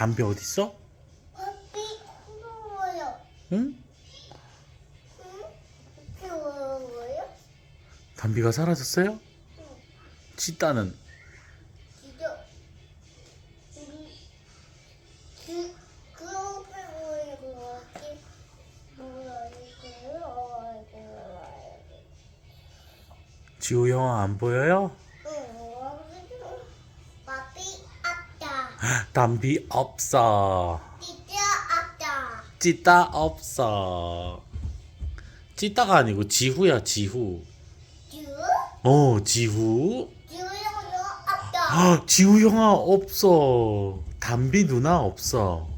담비 어딨어? 바비 무서워요. 응? 응? 무서워요? 담비가 사라졌어요? 찌따는 진짜. 음, 그, 그 옆에 보이는 거 같지? 뭐야, 이거요? 이거. 지우 형아 안 보여요? 담비 없어. 찌따 없어. 찌따가 아니고 지후야 지후. 주? 어 지후. 지우 형아 없어. 담비 누나 없어.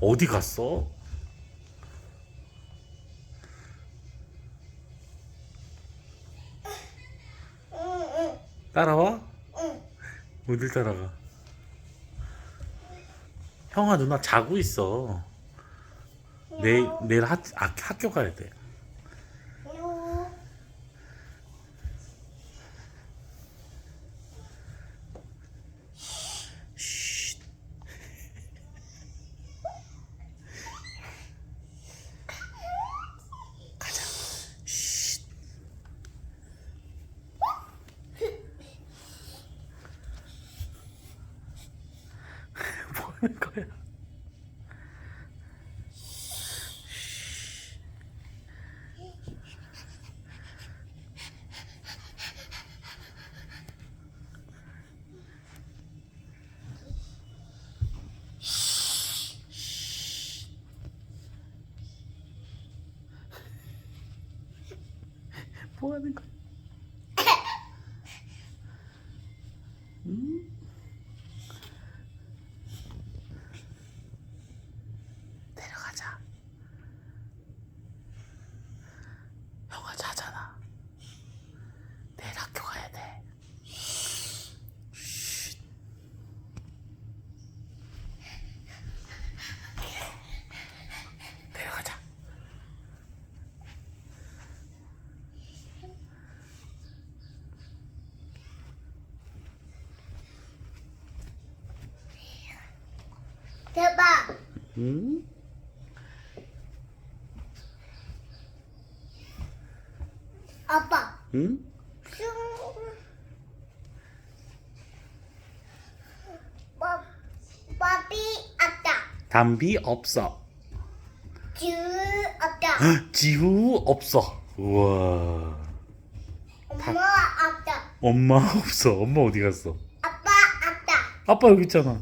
어디 갔어? 따라와? 응. 어딜 따라가? 형아 누나 자고 있어. 내일 내일 학, 아, 학교 가야 돼. 요. 쉿. 가자. 쉿. 뭐 하는 거야? 뭐 하는 거야? 음? 내려가자. 형아 자잖아. 내일 학교 가야 돼. 쉿. 내려가자. 대박. 응? 아빠. 응? 슝. 바, 바비 아따. 담비 없어. 주 아따. 지후 없어. 우와. 엄마 아따. 엄마 없어. 엄마 어디 갔어? 아빠 아따. 아빠 여기 있잖아.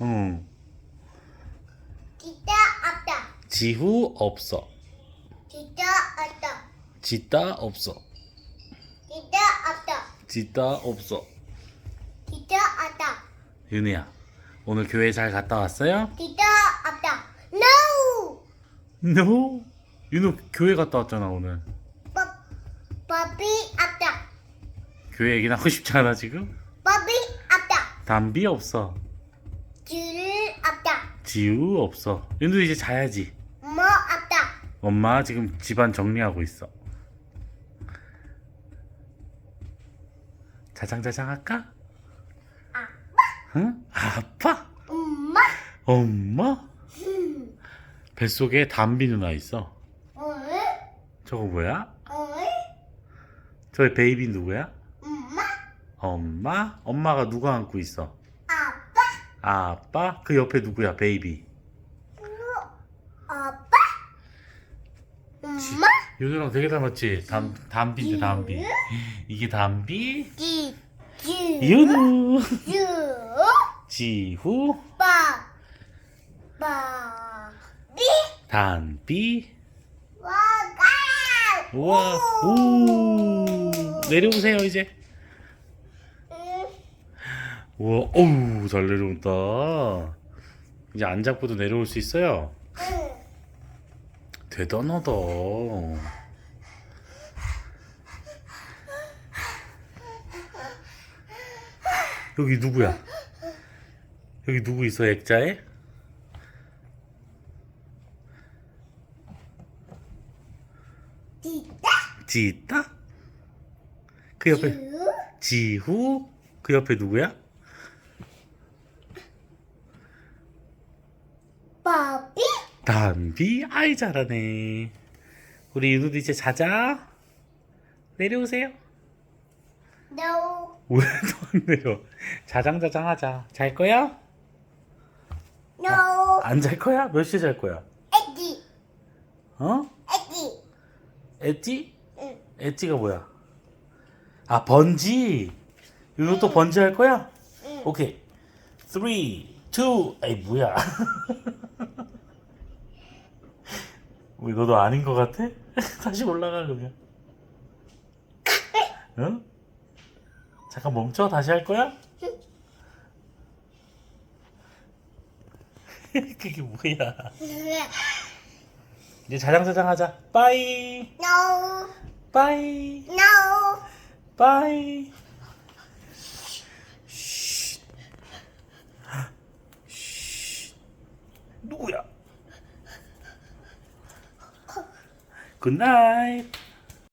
응. 진짜 아따. 지후 없어. 진짜 아따. 지따 없어. 진짜 아따. 지따 없어. 진짜 아따. 윤희야, 오늘 교회 잘 갔다 왔어요? 진짜 아따. No. No. 윤호 교회 갔다 왔잖아 오늘. 바, 바비 아따. 교회 얘기나 하고 싶지 않아 지금? 바비 아따. 담비 없어. 지우 없어. 윤호 이제 자야지. 뭐 아따. 엄마 지금 집안 정리하고 있어. 자장자장 할까? 아빠. 응? 아빠? 엄마. 엄마? 음. 뱃속에 담비 누나 있어. 어이? 저거 뭐야? 어이? 저 베이비 누구야? 엄마. 엄마? 엄마가 누가 안고 있어? 아빠. 그 옆에 누구야? 베이비. 아빠. 엄마. 윤우랑 되게 닮았지? 담, 담비인데 담비. 이게 담비? 지. 지. 윤우. 주. 지후. 빠. 빠. 비. 담비. 와가. 우와. 오. 내려오세요 이제. 응. 우와. 어우 잘 내려온다. 이제 안 잡고도 내려올 수 있어요? 응. 대단하다. 여기 누구야? 여기 누구 있어 액자에? 진짜. 지 있다? 그 옆에 주. 지후. 그 옆에 누구야? 바비 담비. 아이 잘하네. 우리 윤우도 이제 자자. 내려오세요. no 왜또 안 내려? 자장자장 하자. 잘 거야? no 안 잘 거야? 몇 시에 잘 거야? 에디 어? 에디 엣지? 응 엣지가 뭐야? 아 번지. 윤우 또 번지 할 거야? 응. 오케이. 3, 2, 에이 뭐야? 왜 너도 아닌 것 같아? 다시 올라가 그러면. 응? 잠깐 멈춰. 다시 할 거야? 그게 뭐야? 이제 자장자장 하자. 빠이. no 빠이. no 빠이. 누구야? 굿나잇.